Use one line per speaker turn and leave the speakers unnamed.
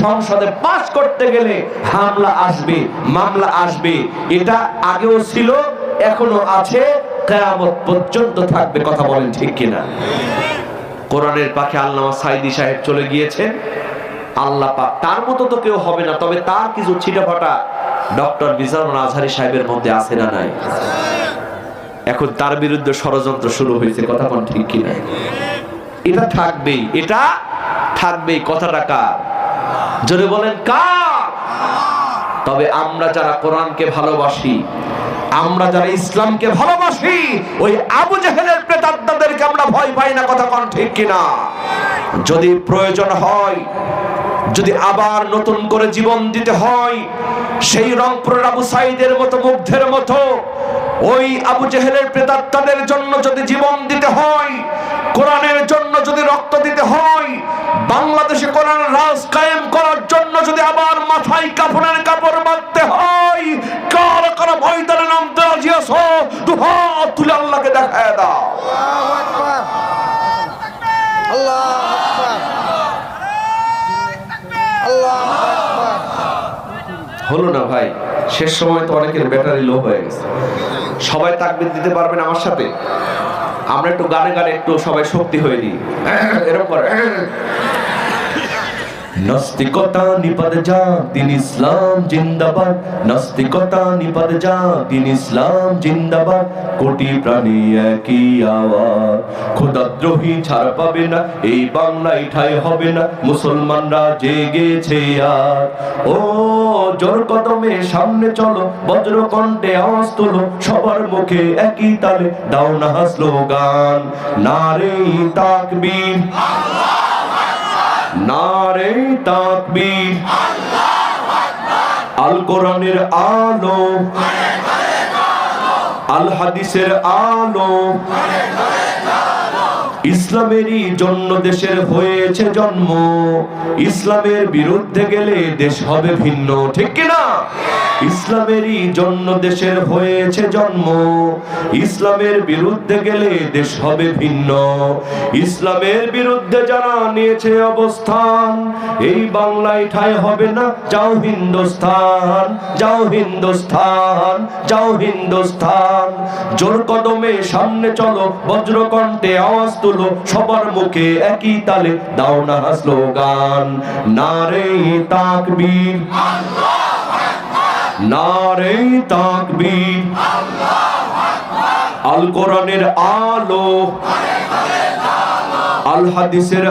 সংসদে পাশ করতে গেলে হামলা আসবে, মামলা আসবে। এটা আগেও ছিল এখনও আছে, কেয়ামত পর্যন্ত থাকবে, কথা বলেন ঠিক কিনা। কোরআনের পাখে আল্লামা সাইদি সাহেব চলে গিয়েছেন। আল্লাহ পাক তার মতো তো কেউ হবে না, তবে তার কিছু ছিটাফাটা ডক্টর মিজানুল আজহারি সাহেবের মধ্যে আছে না নাই? এখন তার বিরুদ্ধে ষড়যন্ত্র শুরু হয়েছে, কথা বলেন ঠিক কিনা। এটা থাকবেই, এটা থাকবেই কথাটা কার? যদি বলেন কার? তবে আমরা যারা কোরআনকে ভালোবাসি, আমরা যারা ইসলামকে ভালোবাসি, ওই আবু জাহেলের প্রেতাত্মাদেরকে আমরা ভয় পাই না, কথা কোন ঠিক কিনা? যদি প্রয়োজন হয়, যদি আবার নতুন করে জীবন দিতে হয়, সেই রংপুরের আবু সাইদের মতো মুগ্ধের ওই আবু জেহেলের প্রেতাত্মাদের জন্য যদি জীবন দিতে হয়, কোরআনের জন্য যদি রক্ত দিতে হয়, বাংলাদেশে কোরআন রাজ কায়েম করার জন্য যদি আবার মাথায় কাপড়ের কাপড় বাঁধতে হয়, কার কার ময়দানে নামতে রাজি আছো? দু হাত তুলে আল্লাহকে দেখায় দাও।
আল্লাহ
হলো না ভাই, শেষ সময় তো অনেকের ব্যাটারি লো হয়ে গেছে। সবাই তাকবির দিতে পারবেন আমার সাথে। আমরা একটু গানে গানে একটু সবাই শক্তি হয়ে নিই। এরকম করে। নাস্তিকতা যা ইসলাম জিন্দাবাদ। নাস্তিকতা যা ইসলাম জিন্দাবাদ। কোটি প্রাণী একই আওয়াজ। ছাড় পাবে না, এই বাংলায় ঠাই হবে না, মুসলমানরা জেগেছে আর। ও জোর কদমে সামনে চলো বজ্র কণ্ঠে আওয়াজ তোলো, সবার মুখে একই তালে, দাও না স্লোগান। নারে তাকবীর। নারে তাকবীর। আল কোরআনের আলো। আল হাদিসের আলো। ইসলামেরই জন্য দেশের হয়েছে জন্ম। ইসলামের বিরুদ্ধে গেলে দেশ হবে ভিন্ন, ঠিক কিনা ইসলামেরই জন্য দেশের হয়েছে জন্ম। ইসলামের বিরুদ্ধে গেলে দেশ হবে ভিন্ন। ইসলামের বিরুদ্ধে যারা নিয়েছে অবস্থান, এই বাংলায় ঠাই হবে না, যাও হিন্দুস্থান যাও হিন্দুস্থান যাও হিন্দুস্থান। জোর কদমে সামনে চলো, বজ্রকণ্ঠে আওয়াজ তুলো সবার মুখে একই তালে দাও না স্লোগান। নারে তাকবীর। নারে তাকবীর। আল কোরআনের আলো। আল হাদিসের